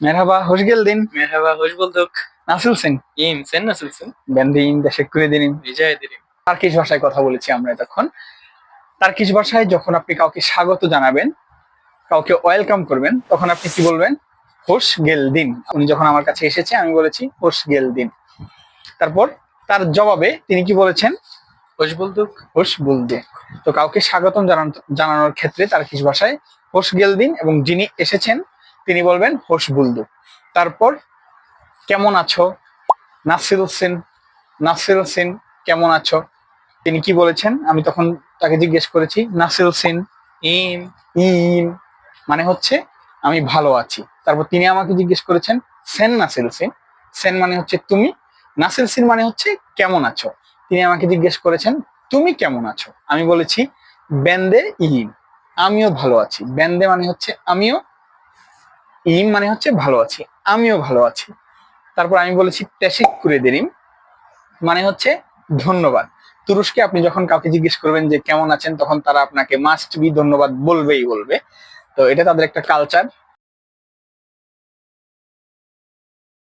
Merhaba, hoş geldin. Merhaba, hoş bulduk. Nasılsın? İyiyim, sen nasılsın? Ben de iyiyim, teşekkür ederim. Rica ederim. Turkish ভাষায় কথা বলেছি আমরা এতক্ষণ Turkish ভাষায় যখন আপনি কাউকে স্বাগত জানাবেন কাউকে ওয়েলকাম করবেন তখন আপনি কি বলবেন হোস গেল দিন উনি যখন আমার কাছে এসেছে আমি বলেছি হোস গেল দিন তারপর তার জবাবে তিনি কি বলেছেন Hoş bulduk. হোস বুলদে তো কাউকে স্বাগতম জানান জানানোর ক্ষেত্রে টার্কিশ ভাষায় হোস গেল দিন এবং যিনি এসেছেন তিনি বলবেন হোস বুলদু। তারপর, কেমন আছো? নাসিল সিন নাসিল সিন কেমন আছো? তিনি কি বলেছেন? আমি তখন তাকে জিজ্ঞেস করেছি নাসিল সিন İyiyim. ইন। মানে হচ্ছে, আমি ভালো আছি। তারপর তিনি আমাকে জিজ্ঞেস করেছেন, সেন নাসিল সিন সেন মানে হচ্ছে তুমি। নাসিল সিন মানে হচ্ছে, কেমন আছো? তিনি আমাকে জিজ্ঞেস করেছেন, তুমি কেমন আছো? আমি বলেছি, বেন্দে ইম আমিও ভালো আছি। বেন্দে মানে হচ্ছে, আমিও ইম মানে হচ্ছে ভালো আছি, আমিও ভালো আছি। তারপর আমি বলেছি ট্যাসিক করে দেরিম মানে হচ্ছে ধন্যবাদ। তুরস্কে আপনি যখন কাউকে জিজ্ঞেস করবেন যে কেমন আছেন, তখন তারা আপনাকে মাস্ট বি ধন্যবাদ বলবেই বলবে। তো এটা তাদের একটা কালচার